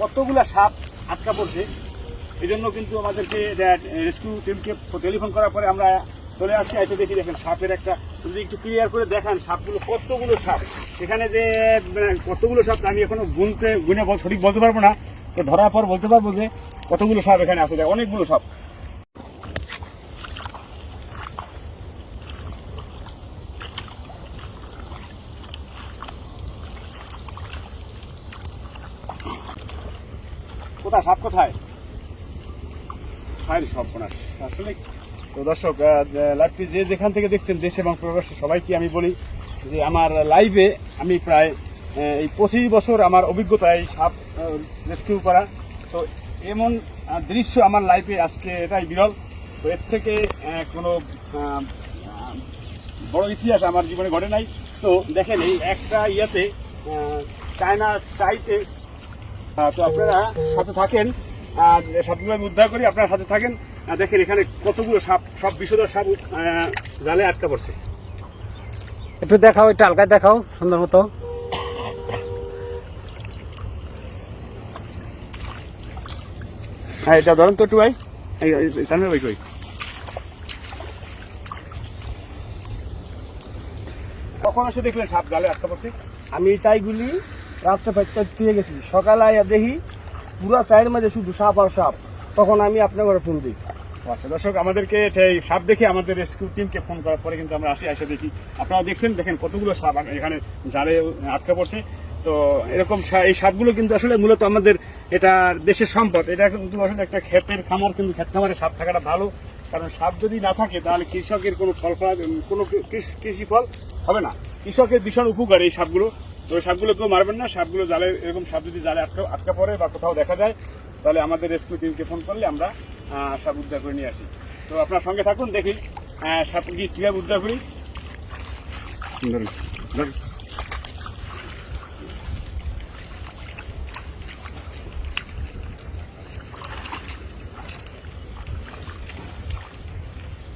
কতগুলা সাপ আটকা পড়ছে এজন্য জন্য কিন্তু আমাদেরকে রেস্কিউ টিমকে টেলিফোন করার পরে আমরা চলে আসছি। এসে দেখি দেখেন সাপের একটা যদি একটু ক্লিয়ার করে দেখান সাপগুলো কতগুলো সাপ? এখানে যে মানে, কতগুলো সাপ আমি এখনও গুনতে গুনে সঠিক বলতে পারব না ধরার পর বলতে পারব যে কতগুলো সাপ এখানে আছে। অনেকগুলো সাপ। কোথায় সাপ কোথায়? হায় সর্বনাশ। আসলে তো দর্শক লাইভটি যে যেখান থেকে দেখছেন, দেশ এবং প্রবাসী, সবাইকে আমি বলি যে আমার লাইভে আমি প্রায় এই পঁচিশ বছর আমার অভিজ্ঞতা এই সাপ রেস্কিউ করা। তো এমন দৃশ্য আমার লাইফে আজকে এটাই বিরল। তো এর থেকে কোনো বড় ইতিহাস আমার জীবনে ঘটে নাই। তো দেখেন, এই একটা ইয়াতে চায়না চাইতে তো আপনারা সাথে থাকেন আর সাপগুলো আমি উদ্ধার করি আপনারা সাথে থাকেন। দেখেন এখানে কতগুলো সাপ সব বিষধর সাপ জালে আটকা পড়ছে। একটু দেখাও একটু হালকায় দেখাও সুন্দর মতো। হ্যাঁ এটা ধরেন তো একটু ভাই। সামনে ভাই কই? কখন এসে দেখলেন সাপ জালে আটকা পড়ছে? আমি চাইগুলি রাত্রে পাঁচটা দিয়ে গেছি। সকালে আইয়া দেখি পুরা চায়ের মাঝে শুধু সাপ আর সাপ। তখন আমি আপনার ঘরে ফোন দিই। আচ্ছা দর্শক, আমাদেরকে সেই সাপ দেখে আমাদের রেস্কিউ টিমকে ফোন করার পরে কিন্তু আমরা আসি, এসে দেখি। আপনারা দেখছেন, দেখেন কতগুলো সাপ এখানে জালে আটকে পড়ছে। তো এরকম এই সাপগুলো কিন্তু আসলে মূলত আমাদের এটা দেশের সম্পদ। এটা কিন্তু আসলে একটা ক্ষেতের খামার, কিন্তু ক্ষেত খামারে সাপ থাকাটা ভালো। কারণ সাপ যদি না থাকে, তাহলে কৃষকের কোনো ফল ফলা কোনো কৃষি ফল হবে না। কৃষকের ভীষণ উপকার এই সাপগুলো। তো ওই সাপগুলো কেউ মারবেন না সাপগুলো জালে এরকম সাপ যদি জালে আটকা আটকা পড়ে বা কোথাও দেখা যায় তাহলে আমাদের রেস্কিউ টিমকে ফোন করলে আমরা সাপ উদ্ধার করে নিয়ে আসি। তো আপনার সঙ্গে থাকুন দেখি সাপ কি কীভাবে উদ্ধার করি।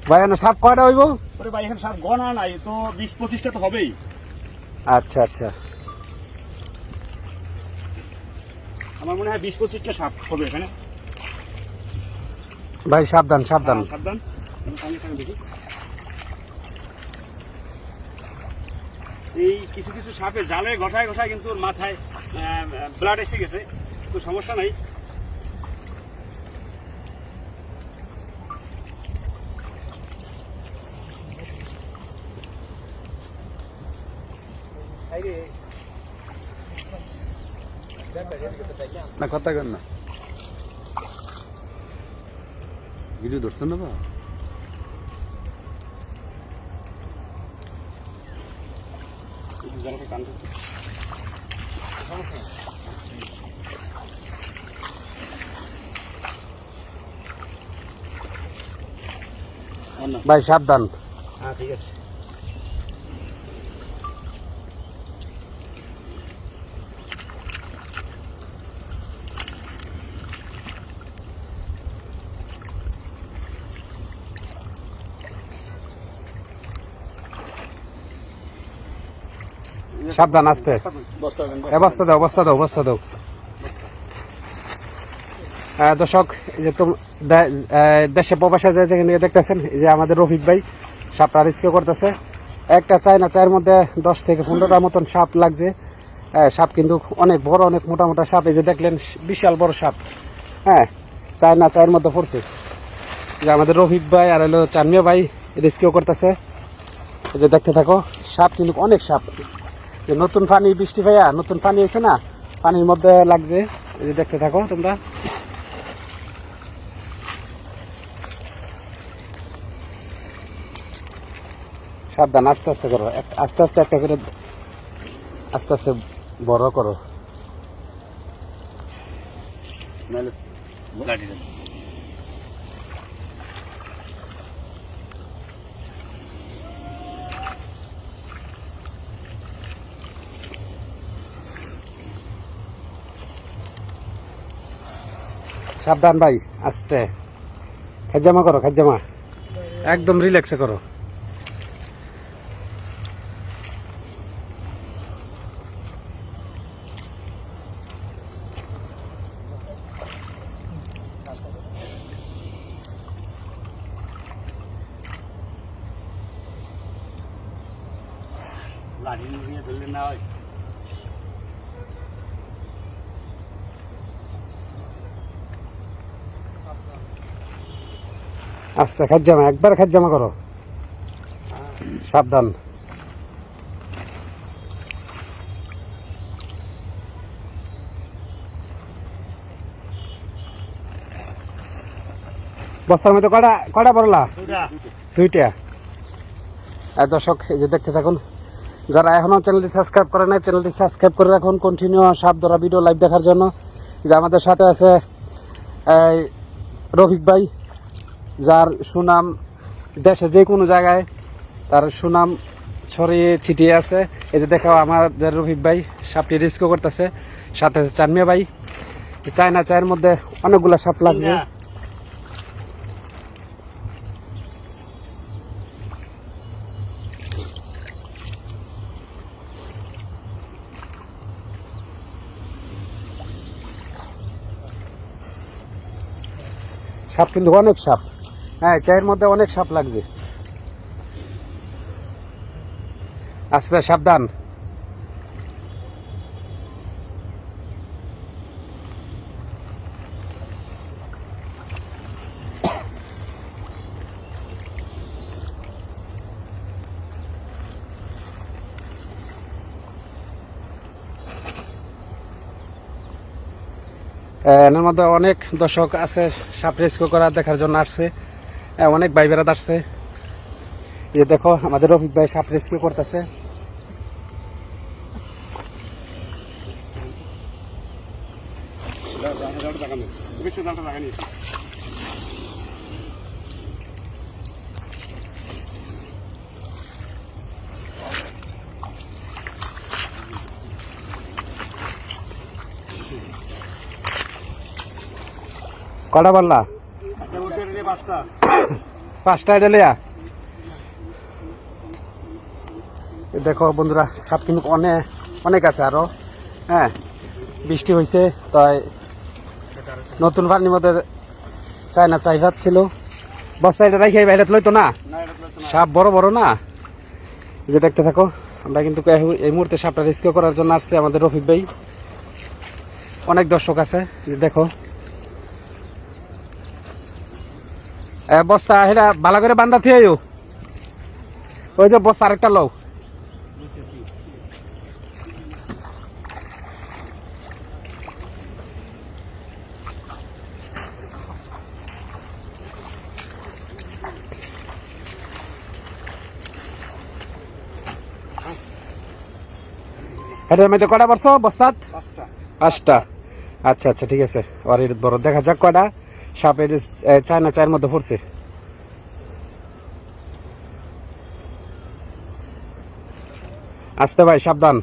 ভাই এনে সাপ কয়টা হইব? ওরে ভাই এখানে সাপ গনা নাই তো বিশ পঁচিশটা তো হবেই। আচ্ছা আচ্ছা। আমার মনে হয় বিশ পঁচিশটা সাপ হবে এখানে। ভাই সাবধান সাবধান। হ্যাঁ, সাবধান। দেখি। এই কিছু কিছু সাপে জালে ঘষায় ঘষায় কিন্তু মাথায় ব্লাড এসে গেছে। তো সমস্যা নাই। না কথা কেন না। ভিডিও ধরছেন না বা। ভাই সাবধান। হ্যাঁ ঠিক আছে। সাবধান, আসতে। বস্তা দাও বস্তা দাও বস্তা দাও। দর্শক যে দেশে প্রবাসে যে যেখানে দেখতেছেন যে আমাদের রফিক ভাই সাপটা রিস্কে করতেছে। একটা চায় না, চায়ের মধ্যে দশ থেকে পনেরোটার মতন সাপ লাগছে। সাপ কিন্তু অনেক বড়, অনেক মোটা মোটা সাপ। এই যে দেখলেন, বিশাল বড় সাপ। হ্যাঁ চায় না, চায়ের মধ্যে পড়ছে। যে আমাদের রফিক ভাই আর হলো চানমিয়া ভাই রেস্কিউ করতেছে। যে দেখতে থাকো, সাপ কিন্তু অনেক সাপ। যে নতুন পানি, বৃষ্টি ভাইয়া নতুন পানি এসে না, পানির মধ্যে লাগছে। এই যে দেখতে থাকো তোমরা। সাবধান, আস্তে আস্তে করো। আস্তে আস্তে একটা করে, আস্তে আস্তে বড় করো। নাহলে সাবধান ভাই আস্তে। খাজামা করো খাজামা একদম রিল্যাক্স করো। লাড়ি নিয়ে ধরলে না হয়। আস্তে খাজ জামা একবার খাজ জামা করো। সাবধান। বস্তার মধ্যে কটা কটা পড়লা দুইটা। আর দর্শক এই যে দেখতে থাকুন যারা এখনও চ্যানেলটি সাবস্ক্রাইব করে নাই চ্যানেলটি সাবস্ক্রাইব করে রাখুন কন্টিনিউ সাপ ধরা ভিডিও লাইভ দেখার জন্য। যে আমাদের সাথে আছে রফিক ভাই যার সুনাম দেশে যে কোনো জায়গায় তার সুনাম ছড়িয়ে ছিটিয়ে আছে। এই যে দেখাও আমাদের রফিক ভাই সাপটি রিস্কও করতেছে। সাথে আছে চানমিয়া ভাই। চায়না চায়ের মধ্যে অনেকগুলা সাপ লাগছে। সাপ কিন্তু অনেক সাপ। হ্যাঁ চায়ের মধ্যে অনেক সাপ লাগছে। আস্তে সাবধান। এর মধ্যে অনেক দর্শক আছে, সাপ রেস্কিউ করা দেখার জন্য আসছে। আহ, অনেক ভাই বেড়াত আসছে। দেখো আমাদের রফিক ভাই সাপ রেস্কিউ করতেছে। কটা পাঁচটা পাঁচটা এটা লিয়া দেখো বন্ধুরা সাপ কিন্তু অনেক অনেক আছে আরও। হ্যাঁ বৃষ্টি হয়েছে তাই নতুন পানির মধ্যে চায়না চাই ভাত ছিল বস্তা এটা রাখি বাইরে লইতো না? না তো না। সাপ বড় বড় না? যে দেখতে থাকো আমরা কিন্তু এই- এই মুহূর্তে সাপটা রেস্কিউ করার জন্য আসছে আমাদের রফিক ভাই। অনেক দর্শক আছে যে দেখো এ, বস্তা সেটা ভালো করে বান্ধা থিয়ে ওই যে বস্তা আরেকটা লও। এটার মধ্যে কটা পারছ বস্তাত? পাঁচটা। আচ্ছা আচ্ছা ঠিক আছে। আর বড় দেখা যাক কয়টা। সাপের চায়না চায়ের মধ্যে পড়ছে। আসতে ভাই, সাবধান।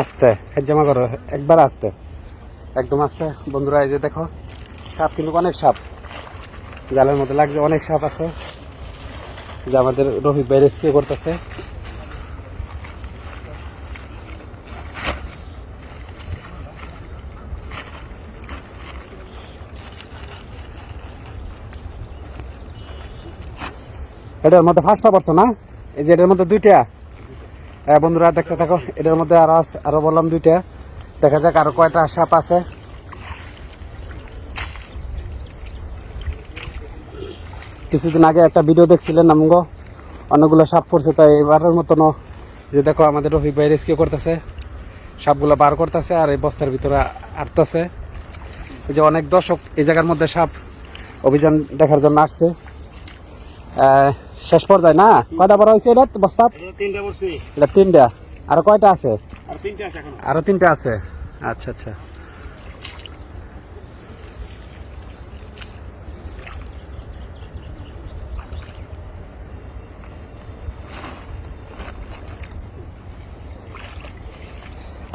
আস্তে জমা করো, একবার আস্তে। একদম আস্তে। বন্ধুরা, এই যে দেখো, সাপ কিন্তু অনেক সাপ। জালের মধ্যে লাগছে, অনেক সাপ আছে। যে আমাদের রফিক ভাই রেস্কিউ করতেছে। এটার মধ্যে ফার্স্টটা পড়ছো না? এই যে এটার মধ্যে দুইটা। হ্যাঁ বন্ধুরা, দেখতে থাকো। এটার মধ্যে আরও আরও বললাম দুইটা। দেখা যাক আরও কয়টা সাপ আছে। কিছুদিন আগে একটা ভিডিও দেখছিলেন আমগো। অনেকগুলো সাপ পড়ছে তাই এবারের মতনও যে দেখো আমাদের রফিক ভাই রেস্কিউ করতেছে। সাপগুলো বার করতেছে আর এই বস্তার ভিতরে আটতেছে। এই যে অনেক দর্শক এই জায়গার মধ্যে সাপ অভিযান দেখার জন্য আসছে। শেষ পর্যায়ে না? কয়টা বড় হয়েছে এটা বস্তা? এটা তিনটা আর কয়টা আছে? আরও তিনটা আছে। আচ্ছা আচ্ছা।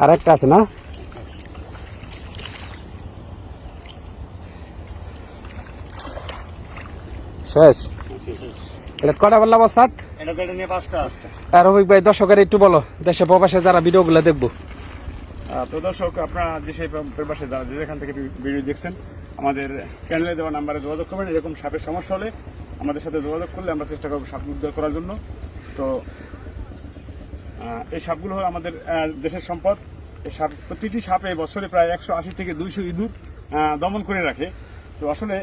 আর একটা আছে না? শেষ। এটা কটা বললাম পাঁচটা আর রবিক ভাই দর্শকের একটু বলো দেশে প্রবাসে যারা ভিডিওগুলো দেখব। আহ, তো দর্শক আপনারা যে সেই পাশে যারা যেখান থেকে ভিডিও দেখছেন আমাদের চ্যানেলে দেওয়া নাম্বারে যোগাযোগ করবেন। এরকম সাপের সমস্যা হলে আমাদের সাথে যোগাযোগ করলে আমরা চেষ্টা করব সাপ উদ্ধার করার জন্য। তো এই সাপগুলো হলো আমাদের দেশের সম্পদ। সাপ, প্রতিটি সাপে বছরে প্রায় একশো আশি থেকে দুইশো ইঁদুর দমন করে রাখে। তো আসলে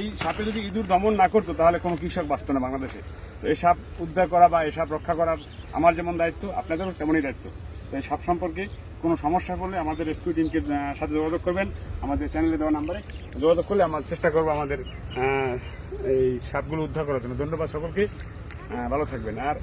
এই সাপে যদি ইঁদুর দমন না করতো, তাহলে কোনো কৃষক বাঁচত না বাংলাদেশে। তো এই সাপ উদ্ধার করা বা এই সাপ রক্ষা করার আমার যেমন দায়িত্ব, আপনাদেরও তেমনই দায়িত্ব। তো এই সাপ সম্পর্কে কোনো সমস্যা পড়লে আমাদের রেস্কিউ টিমকে সাথে যোগাযোগ করবেন। আমাদের চ্যানেলে দেওয়া নাম্বারে যোগাযোগ করলে আমরা চেষ্টা করব আমাদের এই সাপগুলো উদ্ধার করার জন্য। ধন্যবাদ সকলকে। ভালো থাকবেন। আর